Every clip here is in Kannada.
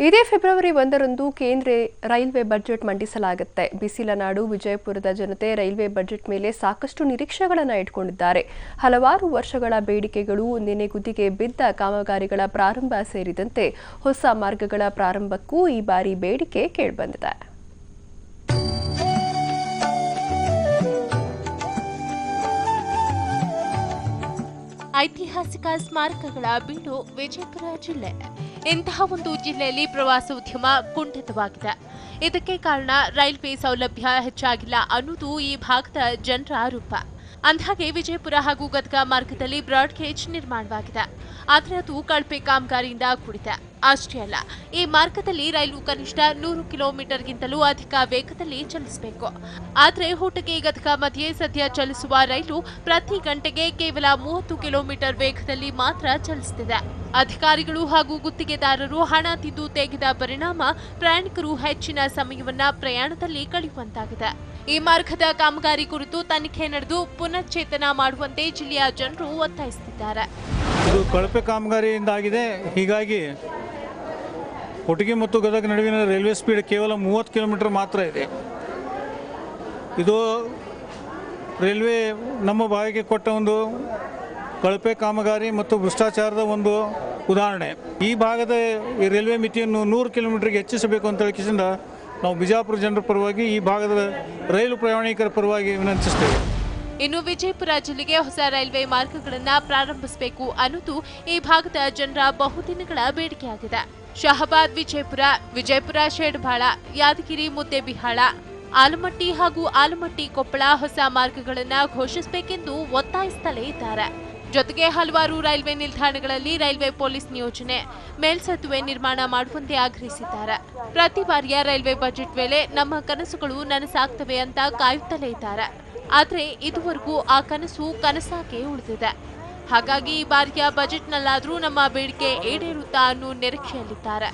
ಇದೇ ಫೆಬ್ರವರಿ ಒಂದರಂದು ಕೇಂದ್ರ ರೈಲ್ವೆ ಬಜೆಟ್ ಮಂಡಿಸಲಾಗುತ್ತೆ. ಬಿಸಿಲ ನಾಡು ವಿಜಯಪುರದ ಜನತೆ ರೈಲ್ವೆ ಬಜೆಟ್ ಮೇಲೆ ಸಾಕಷ್ಟು ನಿರೀಕ್ಷೆಗಳನ್ನು ಇಟ್ಕೊಂಡಿದ್ದಾರೆ. ಹಲವಾರು ವರ್ಷಗಳ ಬೇಡಿಕೆಗಳು ನೆನೆಗುದಿಗೆ ಬಿದ್ದ ಕಾಮಗಾರಿಗಳ ಪ್ರಾರಂಭ ಸೇರಿದಂತೆ ಹೊಸ ಮಾರ್ಗಗಳ ಪ್ರಾರಂಭಕ್ಕೂ ಈ ಬಾರಿ ಬೇಡಿಕೆ ಕೇಳಿಬಂದಿದೆ. ಐತಿಹಾಸಿಕ ಸ್ಮಾರಕಗಳ ಬೀಡು ವಿಜಯಪುರ ಜಿಲ್ಲೆ. ಇಂತಹ ಒಂದು ಜಿಲ್ಲೆಯಲ್ಲಿ ಪ್ರವಾಸೋದ್ಯಮ ಕುಂಠಿತವಾಗಿದೆ. ಇದಕ್ಕೆ ಕಾರಣ ರೈಲ್ವೆ ಸೌಲಭ್ಯ ಹೆಚ್ಚಾಗಿಲ್ಲ ಅನ್ನೋದು ಈ ಭಾಗದ ಜನರ ಆರೋಪ. ಅಂದಹಾಗೆ ವಿಜಯಪುರ ಹಾಗೂ ಗದಗ ಮಾರ್ಗದಲ್ಲಿ ಬ್ರಾಡ್ಗೇಜ್ ನಿರ್ಮಾಣವಾಗಿದೆ. ಆದರೆ ಅದು ಕಳಪೆ ಕಾಮಗಾರಿಯಿಂದ ಕೂಡಿದೆ. ಅಷ್ಟೇ ಅಲ್ಲ, ಈ ಮಾರ್ಗದಲ್ಲಿ ರೈಲು ಕನಿಷ್ಠ ನೂರು ಕಿಲೋಮೀಟರ್ಗಿಂತಲೂ ಅಧಿಕ ವೇಗದಲ್ಲಿ ಚಲಿಸಬೇಕು. ಆದರೆ ಹೂಟಗೆ ಗದಗ ಮಧ್ಯೆ ಸದ್ಯ ಚಲಿಸುವ ರೈಲು ಪ್ರತಿ ಗಂಟೆಗೆ ಕೇವಲ ಮೂವತ್ತು ಕಿಲೋಮೀಟರ್ ವೇಗದಲ್ಲಿ ಮಾತ್ರ ಚಲಿಸುತ್ತಿದೆ ಅಧಿಕಾರಿಗಳು ಹಾಗೂ ಗುತ್ತಿಗೆದಾರರು ಹಣ ತಿದ್ದು ತೆಗೆದ ಪರಿಣಾಮ ಪ್ರಯಾಣಿಕರು ಹೆಚ್ಚಿನ ಸಮಯವನ್ನ ಪ್ರಯಾಣದಲ್ಲಿ ಕಳೆಯುವಂತಾಗಿದೆ. ಈ ಮಾರ್ಗದ ಕಾಮಗಾರಿ ಕುರಿತು ತನಿಖೆ ನಡೆದು ಪುನಶ್ಚೇತನ ಮಾಡುವಂತೆ ಜಿಲ್ಲೆಯ ಜನರು ಒತ್ತಾಯಿಸುತ್ತಿದ್ದಾರೆ. ಇದು ಕಳಪೆ ಕಾಮಗಾರಿಯಿಂದಾಗಿದೆ. ಹೀಗಾಗಿ ಒಟ್ಟಿಗೆ ಮತ್ತು ಗದಗ ನಡುವಿನ ರೈಲ್ವೆ ಸ್ಪೀಡ್ ಕೇವಲ ಮೂವತ್ತು ಕಿಲೋಮೀಟರ್ ಮಾತ್ರ ಇದೆ. ಇದು ರೈಲ್ವೆ ನಮ್ಮ ಭಾಗಕ್ಕೆ ಕೊಟ್ಟ ಒಂದು ಕಳಪೆ ಕಾಮಗಾರಿ ಮತ್ತು ಭ್ರಷ್ಟಾಚಾರದ ಒಂದು ಉದಾಹರಣೆ. ಈ ಭಾಗದ ಈ ರೈಲ್ವೆ ಮಿತಿಯನ್ನು ನೂರು ಕಿಲೋಮೀಟರ್ಗೆ ಹೆಚ್ಚಿಸಬೇಕು ಅಂತ ಹೇಳಿಕಿಸಿಂದ ನಾವು ಬಿಜಾಪುರ ಜನರ ಪರವಾಗಿ ಈ ಭಾಗದ ರೈಲು ಪ್ರಯಾಣಿಕರ ಪರವಾಗಿ ವಿನಂತಿಸುತ್ತೇವೆ ಇನ್ನು ವಿಜಯಪುರ ಜಿಲ್ಲೆಗೆ ಹೊಸ ರೈಲ್ವೆ ಮಾರ್ಗಗಳನ್ನು ಪ್ರಾರಂಭಿಸಬೇಕು ಅನ್ನೋದು ಈ ಭಾಗದ ಜನರ ಬಹುದಿನಗಳ ಬೇಡಿಕೆಯಾಗಿದೆ. ಶಹಬಾದ್ ವಿಜಯಪುರ ವಿಜಯಪುರ, ಶೇಡ್ಬಾಳ, ಯಾದಗಿರಿ ಮುದ್ದೇಬಿಹಾಳ ಆಲಮಟ್ಟಿ ಹಾಗೂ ಆಲಮಟ್ಟಿ ಕೊಪ್ಪಳ ಹೊಸ ಮಾರ್ಗಗಳನ್ನು ಘೋಷಿಸಬೇಕೆಂದು ಒತ್ತಾಯಿಸುತ್ತಲೇ ಇದ್ದಾರೆ. ಜೊತೆಗೆ ಹಲವಾರು ರೈಲ್ವೆ ನಿಲ್ದಾಣಗಳಲ್ಲಿ ರೈಲ್ವೆ ಪೊಲೀಸ್ ನಿಯೋಜನೆ, ಮೇಲ್ಸೇತುವೆ ನಿರ್ಮಾಣ ಮಾಡುವಂತೆ ಆಗ್ರಹಿಸಿದ್ದಾರೆ. ಪ್ರತಿ ಬಾರಿಯ ರೈಲ್ವೆ ಬಜೆಟ್ ವೇಳೆ ನಮ್ಮ ಕನಸುಗಳು ನನಸಾಗ್ತವೆ ಅಂತ ಕಾಯುತ್ತಲೇ ಇದ್ದಾರೆ. ಆದರೆ ಇದುವರೆಗೂ ಆ ಕನಸು ಕನಸಾಗೆ ಉಳಿದಿದೆ. ಹಾಗಾಗಿ ಈ ಬಾರಿಯ ಬಜೆಟ್ನಲ್ಲಾದರೂ ನಮ್ಮ ಬೇಡಿಕೆ ಈಡೇರುತ್ತಾ ಅನ್ನೋ ನಿರೀಕ್ಷೆಯಲ್ಲಿದ್ದಾರೆ.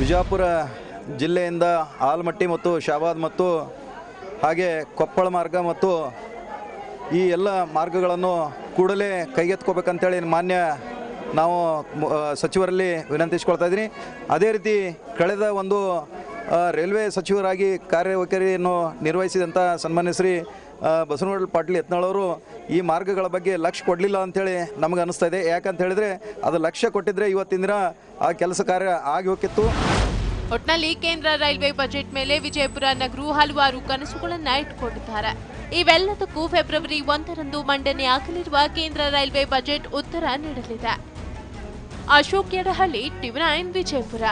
ವಿಜಯಪುರ ಜಿಲ್ಲೆಯಿಂದ ಆಲ್ಮಟ್ಟಿ ಮತ್ತು ಶಾಬಾದ್ ಮತ್ತು ಹಾಗೆ ಕೊಪ್ಪಳ ಮಾರ್ಗ ಮತ್ತು ಈ ಎಲ್ಲ ಮಾರ್ಗಗಳನ್ನು ಕೂಡಲೇ ಕೈಗೆತ್ಕೋಬೇಕಂತೇಳಿ ಮಾನ್ಯ ನಾವು ಸಚಿವರಲ್ಲಿ ವಿನಂತಿಸ್ಕೊಳ್ತಾ ಇದ್ದೀನಿ. ಅದೇ ರೀತಿ ಕಳೆದ ಒಂದು ರೈಲ್ವೆ ಸಚಿವರಾಗಿ ಕಾರ್ಯವೈಖರಿಯನ್ನು ನಿರ್ವಹಿಸಿದಂಥ ಸನ್ಮಾನ್ಯ ಶ್ರೀ ಬಸವನಗೌಡ ಪಾಟೀಲ್ ಯತ್ನಾಳವರು ಈ ಮಾರ್ಗಗಳ ಬಗ್ಗೆ ಲಕ್ಷ್ಯ ಕೊಡಲಿಲ್ಲ ಅಂಥೇಳಿ ನಮಗೆ ಅನಿಸ್ತಾ ಇದೆ. ಯಾಕಂತ ಹೇಳಿದ್ರೆ ಅದು ಲಕ್ಷ್ಯ ಕೊಟ್ಟಿದ್ರೆ ಇವತ್ತಿನ ದಿನ ಆ ಕೆಲಸ ಕಾರ್ಯ ಆಗಿ ಹೋಗಿತ್ತು. ಒಟ್ನಲ್ಲಿ ಕೇಂದ್ರ ರೈಲ್ವೆ ಬಜೆಟ್ ಮೇಲೆ ವಿಜಯಪುರ ನಗರ ಹಲವಾರು ಕನಸುಗಳನ್ನ ಇಟ್ಕೊಂಡಿದ್ದಾರೆ ಇವೆಲ್ಲದಕ್ಕೂ ಫೆಬ್ರವರಿ ಒಂದರಂದು ಮಂಡನೆ ಆಗಲಿರುವ ಕೇಂದ್ರ ರೈಲ್ವೆ ಬಜೆಟ್ ಉತ್ತರ ನೀಡಲಿದೆ. Ashok Yadahalli TV nine Vijayapura.